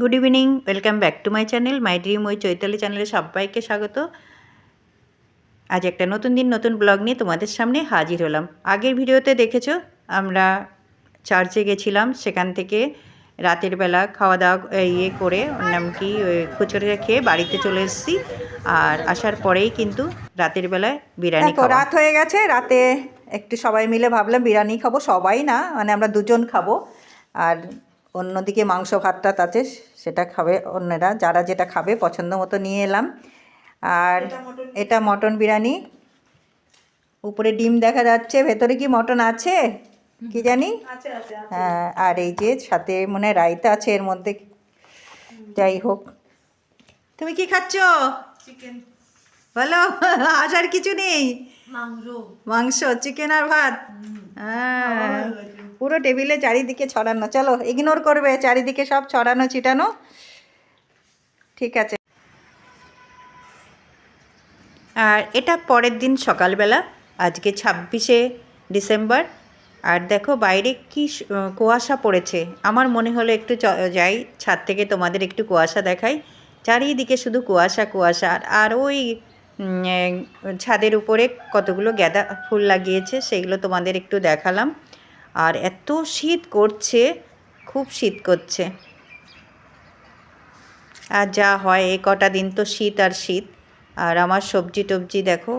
Good evening welcome back to my channel my dream ওই চৈতালি চ্যানেলে সবাইকে স্বাগত। আজ একটা নতুন দিন নতুন ব্লগ নিয়ে তোমাদের সামনে হাজির হলাম। আগের ভিডিওতে দেখেছ আমরা চার্চে গেছিলাম সেখান থেকে রাতের বেলা খাওয়া দাওয়া ইয়ে করে ওর নাম কি ওই খুচুড়িটা খেয়ে বাড়িতে চলে এসেছি। আর আসার পরেই কিন্তু রাতের বেলায় বিরিয়ানি রাত হয়ে গেছে রাতে একটু সবাই মিলে ভাবলাম বিরিয়ানি খাব সবাই না মানে আমরা দুজন খাব। আর অন্যদিকে মাংস ভাত টাত আছে সেটা খাবে অন্যরা। যারা যেটা খাবে পছন্দ মতো নিয়ে এলাম। আর এটা মটন বিরিয়ানি। উপরে ডিম দেখা যাচ্ছে। ভেতরে কি মটন আছে? কি জানি? হ্যাঁ আর এই যে সাথে মনে হয় রায়তা আছে এর মধ্যে। যাই হোক। তুমি কি খাচ্ছ? বলো আসার কিছু নেই? মাংস। চিকেন আর ভাত? হ্যাঁ। পুরো টেবিলে চারিদিকে ছড়ানো। চলো ইগনোর করবে, চারিদিকে সব ছড়ানো, ছিটানো। ঠিক আছে। আর এটা পরের দিন সকালবেলা, আজকে ছাব্বিশে ডিসেম্বর। আর দেখো বাইরে কি কুয়াশা পড়েছে। আমার মনে হলো একটু যাই, ছাদ থেকে তোমাদের একটু কুয়াশা দেখাই। চারিদিকে শুধু কুয়াশা কুয়াশা। আর ওই ছাদের উপরে কতগুলো গাঁদা ফুল লাগিয়েছে, সেগুলো তোমাদের একটু দেখালাম। আর এত শীত করছে, খুব শীত করছে। আর যা হয়, এ কটা দিন তো শীত আর শীত। আর আমার সবজি টবজি দেখো,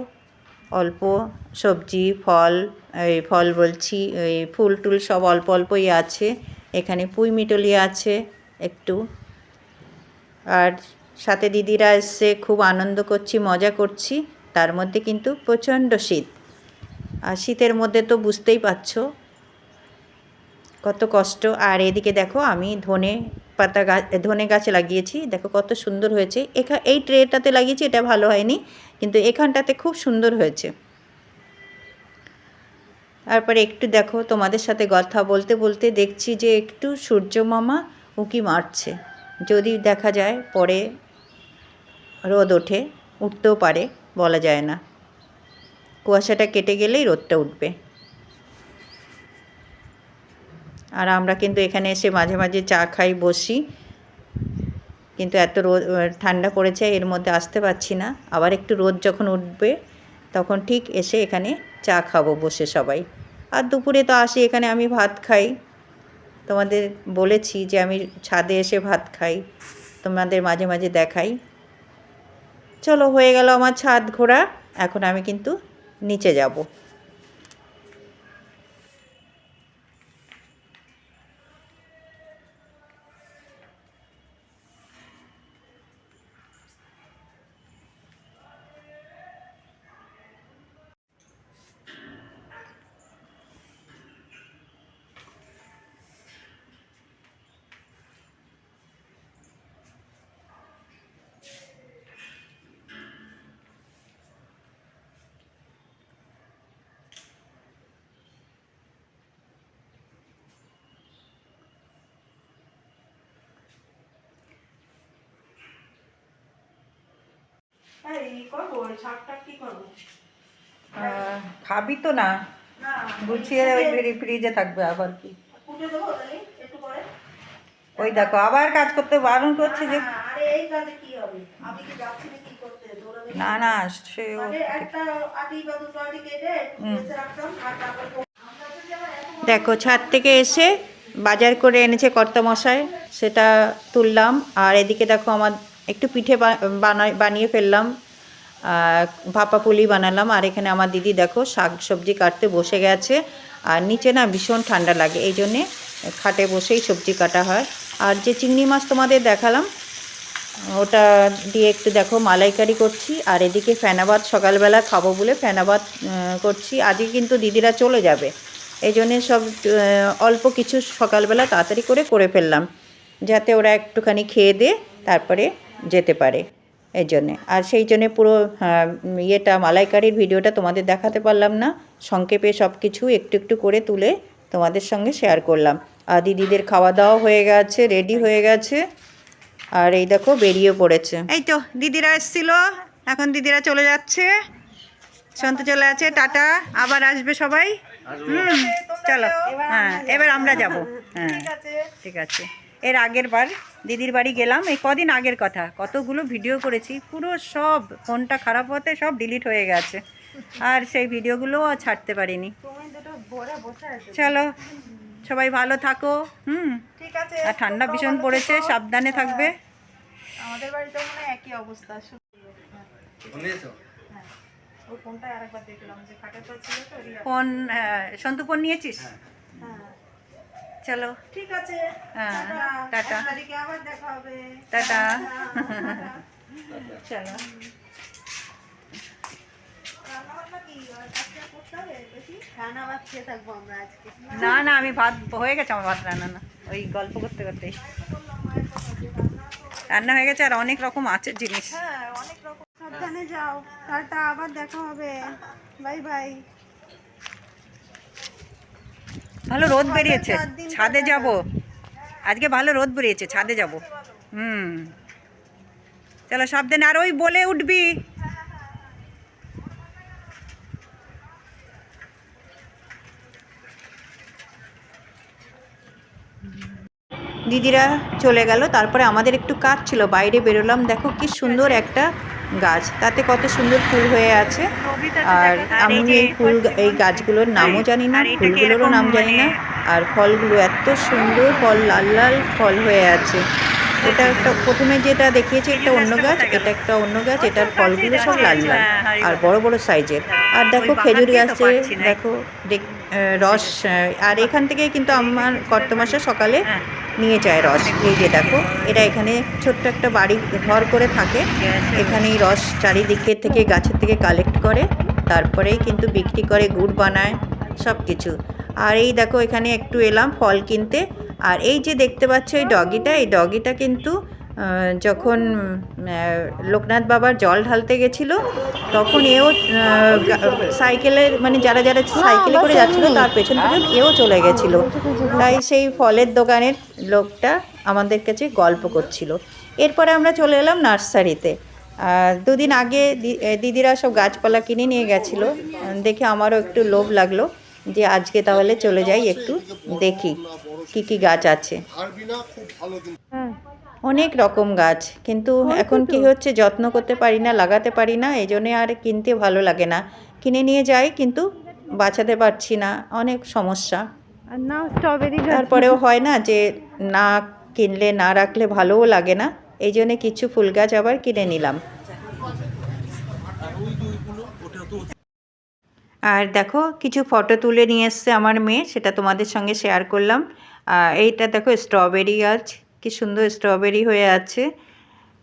অল্প সবজি, ফল, এই ফল বলছি, এই ফুল টুল সব অল্প অল্পই আছে। এখানে পুঁই মিটলি আছে একটু। আর সাথে দিদিরা এসছে, খুব আনন্দ করছি, মজা করছি। তার মধ্যে কিন্তু প্রচণ্ড শীত। আর শীতের মধ্যে তো বুঝতেই পারছ কত কষ্ট। আর এদিকে দেখো আমি ধনে পাতা গাছ ধনে গাছ লাগিয়েছি। দেখো কত সুন্দর হয়েছে। এখা, এই ট্রেটাতে লাগিয়েছি, এটা ভালো হয়নি। কিন্তু এখানটাতে খুব সুন্দর হয়েছে। তারপরে একটু দেখো তোমাদের সাথে কথা বলতে বলতে দেখছি যে একটু সূর্য মামা উঁকি মারছে। যদি দেখা যায় পরে রোদ ওঠে, উঠতেও পারে, বলা যায় না। কুয়াশাটা কেটে গেলেই রোদটা উঠবে। আর আমরা কিন্তু এখানে এসে মাঝে মাঝে চা খাই, বসি। কিন্তু এত রোদ ঠান্ডা পড়েছে, এর মধ্যে আসতে পারছি না। আবার একটু রোদ যখন উঠবে, তখন ঠিক এসে এখানে চা খাব বসে সবাই। আর দুপুরে তো আসি, এখানে আমি ভাত খাই। তোমাদের বলেছি যে আমি ছাদে এসে ভাত খাই, তোমাদের মাঝে মাঝে দেখাই। চলো, হয়ে গেল আমার ছাদ ঘোরা। এখন আমি কিন্তু নিচে যাব। খাবি তো না? গুছিয়ে ওই ফ্রি- ফ্রিজে থাকবে আবার কি? ওই দেখো আবার কাজ করতে বারণ করছে যে না না সে। দেখো ছাদ থেকে এসে বাজার করে এনেছে কর্তামশাই সেটা তুললাম আর এদিকে দেখো আমার একটু পিঠে বানাই বানিয়ে ফেললাম। ভাপা পুলি বানালাম। আর এখানে আমার দিদি দেখো শাক সবজি কাটতে বসে গেছে। আর নিচে না ভীষণ ঠান্ডা লাগে এই জন্যে খাটে বসেই সবজি কাটা হয়। আর যে চিংড়ি মাছ তোমাদের দেখালাম ওটা দিয়ে একটু দেখো মালাইকারি করছি। আর এদিকে ফেনাবাদ সকালবেলা খাব বলে ফেনাবাদ আহ, করছি। আজকে কিন্তু দিদিরা চলে যাবে। এই জন্যে সব অল্প কিছু সকালবেলা তাড়াতাড়ি করে করে ফেললাম। যাতে ওরা একটুখানি খেয়ে দিয়ে তারপরে যেতে পারে এই জন্যে আর সেই জন্যে পুরো ইয়েটা, মালাইকারির ভিডিওটা তোমাদের দেখাতে পারলাম না। সংক্ষেপে সব কিছু একটু একটু করে তুলে তোমাদের সঙ্গে শেয়ার করলাম। আর দিদিদের খাওয়া দাওয়া হয়ে গেছে রেডি হয়ে গেছে। আর এই দেখো, বেরিয়ে পড়েছে। এই তো, দিদিরা এসছিল। এখন দিদিরা চলে যাচ্ছে। সন্ত চলে আছে, টাটা। আবার আসবে সবাই? হুম, চলো। হ্যাঁ এবার আমরা যাব। হ্যাঁ ঠিক আছে। এর আগের বার দিদির বাড়ি গেলাম এই কদিন আগের কথা। কতগুলো ভিডিও করেছি পুরো সব ফোনটা খারাপ হতে সব ডিলিট হয়ে গেছে। আর সেই ভিডিওগুলোও আর ছাড়তে পারিনি। চলো সবাই ভালো থাকো হুম? ঠিক আছে আর ঠান্ডা ভীষণ পড়েছে সাবধানে থাকবে। আমাদের বাড়িতেও মনে হয় একই অবস্থা ওই ফোনটা আরেকবার দেখলাম যে খাটের ছিল তো ফোন সন্তু ফোন নিয়েছিস? হ্যাঁ। চলো। ঠিক আছে। হ্যাঁ টাটা। আবার দেখা হবে। টাটা। চলো। করতে না না আমি ভাত হয়ে গেছে আমার ভাত রান্না না। ওই গল্প করতে করতেই। রান্না হয়ে গেছে আর অনেক রকম আছে জিনিস। হ্যাঁ অনেক রকম। সাবধানে যাও। টাটা আবার দেখা হবে। Bye bye. ভালো রোদ বেরিয়েছে। ছাদে যাব। আজকে ভালো রোদ বেরিয়েছে ছাদে যাব। হুম। চলো সাবধানে আর ওই বলে উঠবি। দিদিরা চলে গেল তারপরে আমাদের একটু কাজ ছিল বাইরে বেরোলাম। দেখো কি সুন্দর একটা গাছ। তাতে কত সুন্দর ফুল হয়ে আছে। আর আমি এই ফুল এই গাছগুলোর নামও জানি না ফুলগুলোরও নাম জানি না। আর ফলগুলো এত সুন্দর ফল লাল লাল ফল হয়ে আছে। এটা একটা প্রথমে যেটা দেখিয়েছি একটা অন্য গাছ এটা একটা অন্য গাছ এটার ফলগুলো সব লাল লাল। আর বড় বড় সাইজের। আর দেখো খেজুর গাছে দেখো দেখ- রস আর এখান থেকে কিন্তু আমার কর্তমাসা সকালে নিয়ে যায় রস। এই যে দেখো, এটা এখানে ছোট্ট একটা বাড়ি ঘর করে থাকে। এখানেই রস চারিদিকে থেকে গাছের থেকে কালেক্ট করে তারপরেই কিন্তু বিক্রি করে, গুড় বানায় সব কিছু আর এই দেখো, এখানে একটু এলাম ফল কিনতে। আর এই যে দেখতে পাচ্ছ, এই ডগিটা এই ডগিটা কিন্তু যখন লোকনাথ বাবার জল ঢালতে গেছিল তখন এও সাইকেলের মানে যারা যারা সাইকেলে করে যাচ্ছিল তার পেছন পেছন এও চলে গেছিল। তাই সেই ফলের দোকানের লোকটা আমাদের কাছে গল্প করছিল। এরপরে আমরা চলে এলাম নার্সারিতে। দুদিন আগে দি- দিদিরা সব গাছপালা কিনে নিয়ে গেছিল। দেখে আমারও একটু লোভ লাগল যে আজকে তাহলে চলে যাই একটু দেখি কি কি গাছ আছে। কিন্তু। অনেক রকম গাছ কিন্তু এখন কি হচ্ছে? যত্ন করতে পারি না লাগাতে পারি না এই জন্যে আর কিনতে ভালো লাগে না। কিনে নিয়ে যাই কিন্তু বাঁচাতে পারছি না অনেক সমস্যা। নাও স্ট্রবেরি তারপরেও হয় না যে না কিনলে না রাখলে ভালোও লাগে না এই জন্যে কিছু ফুল গাছ আবার কিনে নিলাম। আর দেখো কিছু ফটো তুলে নিয়ে এসছে আমার মেয়ে সেটা তোমাদের সঙ্গে শেয়ার করলাম। এইটা দেখো স্ট্রবেরি গাছ। কি সুন্দর স্ট্রবেরি হয়ে আছে।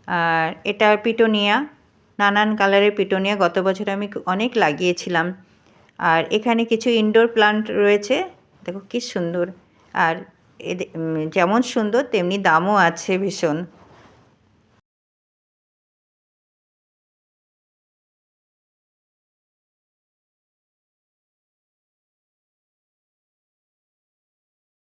আর এটা পিটোনিয়া, নানান কালারের পিটোনিয়া গত বছর আমি অনেক লাগিয়েছিলাম। আর এখানে কিছু ইনডোর প্লান্ট রয়েছে, দেখো কি সুন্দর। আর যেমন সুন্দর, তেমনি দামও আছে ভীষণ।